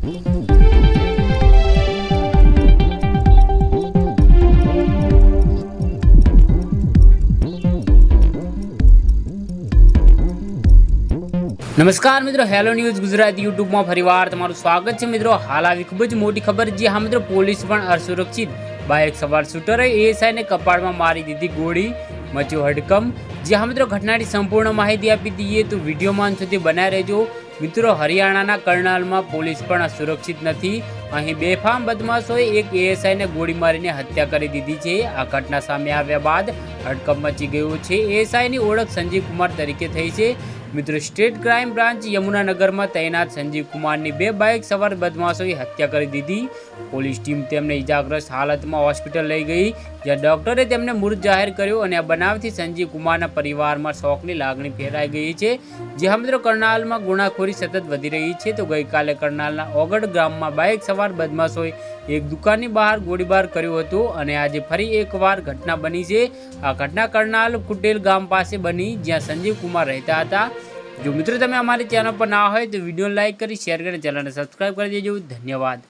નમસ્કાર મિત્રો hello news Gujarati યુટ્યુબમાં ફરીવાર તમારું સ્વાગત છે. મિત્રો, હાલ આવી ખૂબ જ મોટી ખબર જે હા મિત્રો પોલીસ પણ અસુરક્ષિત. બાઇક સવાર શૂટરે એએસઆઈને કપાળમાં મારી દીધી ગોળી, મચ્યો હડકમ. જે હા મિત્રો ઘટનાની સંપૂર્ણ માહિતી આપી દઈએ તો વિડીયોમાં સુધી બનાવી રહેજો. મિત્રો, હરિયાણાના કરનાલમાં પોલીસ પણ સુરક્ષિત નથી. અહીં બેફામ બદમાશોએ એક એએસઆઈને ગોળી મારીને હત્યા કરી દીધી છે. આ ઘટના સામે આવ્યા બાદ હડકંપ મચી ગયો છે. એએસઆઈની ઓળખ સંજીવ કુમાર તરીકે થઈ છે. મિત્રો સ્ટેટ ક્રાઇમ બ્રાન્ચ યમુનાનગરમાં તૈનાત સંજીવ કુમારની બે બાઇક સવાર બદમાશોએ હત્યા કરી દીધી. પોલીસ ટીમ તેમને ઇજાગ્રસ્ત હાલતમાં હોસ્પિટલ લઈ ગઈ, જ્યાં ડોક્ટરે તેમને મૃત જાહેર કર્યો અને આ બનાવથી સંજીવ કુમારના પરિવારમાં શોકની લાગણી ફેલાઈ ગઈ છે. જ્યાં મિત્રો કરનાલમાં ગુનાખોરી સતત વધી રહી છે, તો ગઈકાલે કરનાલના ઓગડ ગામમાં બાઇક સવાર બદમાશોએ એક દુકાનની બહાર ગોળીબાર કર્યો હતો અને આજે ફરી એકવાર ઘટના બની છે. આ ઘટના કરનાલ કુટેલ ગામ પાસે બની, જ્યાં સંજીવ કુમાર રહેતા હતા. જો મિત્રો તમે અમારી ચેનલ પર ના હોય તો વીડિયો લાઈક કરી શેર કરી, ચેનલને સબસ્ક્રાઈબ કરી દેજો. ધન્યવાદ.